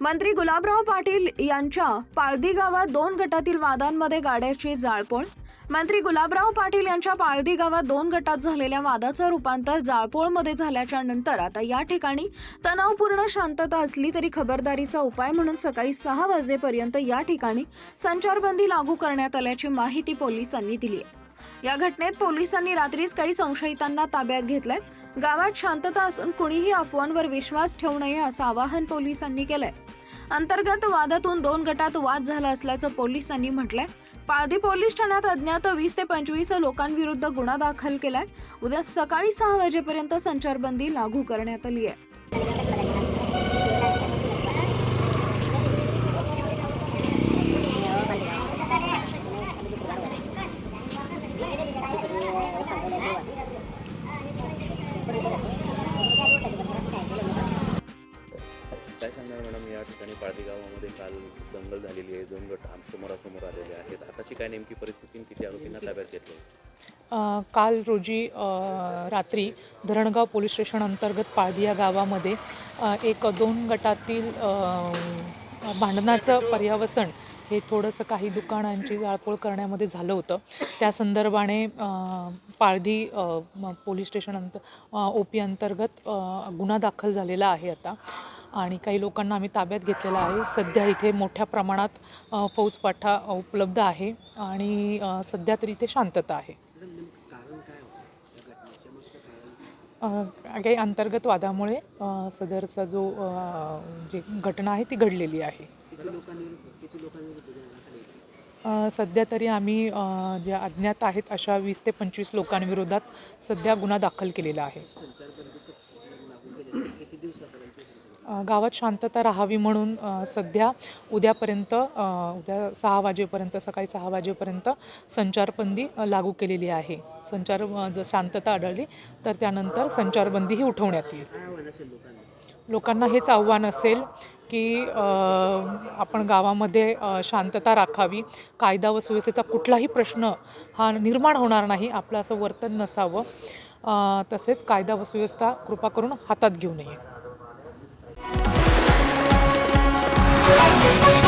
मंत्री गुलाबराव पाटील यांच्या पाळदी गावात दोन गटातील वादांमध्ये गाड्याची जाळपोळ. मंत्री गुलाबराव पाटील यांच्या पाळदी गावात दोन गटात झालेल्या वादाचं रूपांतर जाळपोळमध्ये झाल्याच्यानंतर आता या ठिकाणी तणावपूर्ण शांतता असली तरी खबरदारीचा उपाय म्हणून सकाळी सहा वाजेपर्यंत या ठिकाणी संचारबंदी लागू करण्यात आल्याची माहिती पोलिसांनी दिली आहे. या घटनेत पोलिसांनी रात्रीच काही संशयितांना ताब्यात घेतलंय. गावात शांतता असून कुणीही अफवांवर विश्वास ठेवू नये असं आवाहन पोलिसांनी केलंय. अंतर्गत वादातून दोन गटात वाद झाला असल्याचं पोलिसांनी म्हटलंय. पाळधी पोलीस ठाण्यात अज्ञात वीस ते पंचवीस लोकांविरुद्ध गुन्हा दाखल केलाय. उद्या सकाळी सहा वाजेपर्यंत संचारबंदी लागू करण्यात आली आहे काय सांगणार मॅडम? या ठिकाणी पाळदी गावामध्ये काल दंगल झालेली आहे. दोन गट समोरासमोर आलेले आहेत. आताची काय नेमकी परिस्थिती किती आरोपींना ताब्यात घेतले काल रोजी रात्री धरणगाव पोलीस स्टेशन अंतर्गत पाळदी या गावामध्ये एक दोन गटातील भांडणाचं पर्यावसन हे थोडंसं काही दुकानांची जाळपोळ करण्यामध्ये झालं होतं. त्या संदर्भाने म- पोलीस स्टेशन अंत ओ पी अंतर्गत गुन्हा दाखल झालेला आहे आता. आणि काही लोकांना आम्ही ताब्यात घेतलेला आहे. सध्या इथे मोठ्या प्रमाणात फौजपाठा उपलब्ध आहे आणि सध्या तरी इथे शांतता आहे. काही अंतर्गत वादामुळे सदरचा जो जे जी घटना आहे ती घडलेली आहे. सध्या तरी आम्ही ज्या अज्ञात आहेत अशा वीस ते पंचवीस लोकांविरोधात सध्या गुन्हा दाखल केलेला आहे. गावात शांतता राहावी म्हणून सध्या उद्यापर्यंत उद्या सहा वाजेपर्यंत सकाळी सहा वाजेपर्यंत संचारबंदी लागू केलेली आहे. संचार जर शांतता आढळली तर त्यानंतर संचारबंदीही उठवण्यात येईल. लोकांना हेच आव्हान असेल की आपण गावामध्ये शांतता राखावी. कायदा व सुव्यवस्थेचा कुठलाही प्रश्न हा निर्माण होणार नाही आपलं असं वर्तन नसावं. तसेच कायदा व सुव्यवस्था कृपा करून हातात घेऊ नये. Thank you.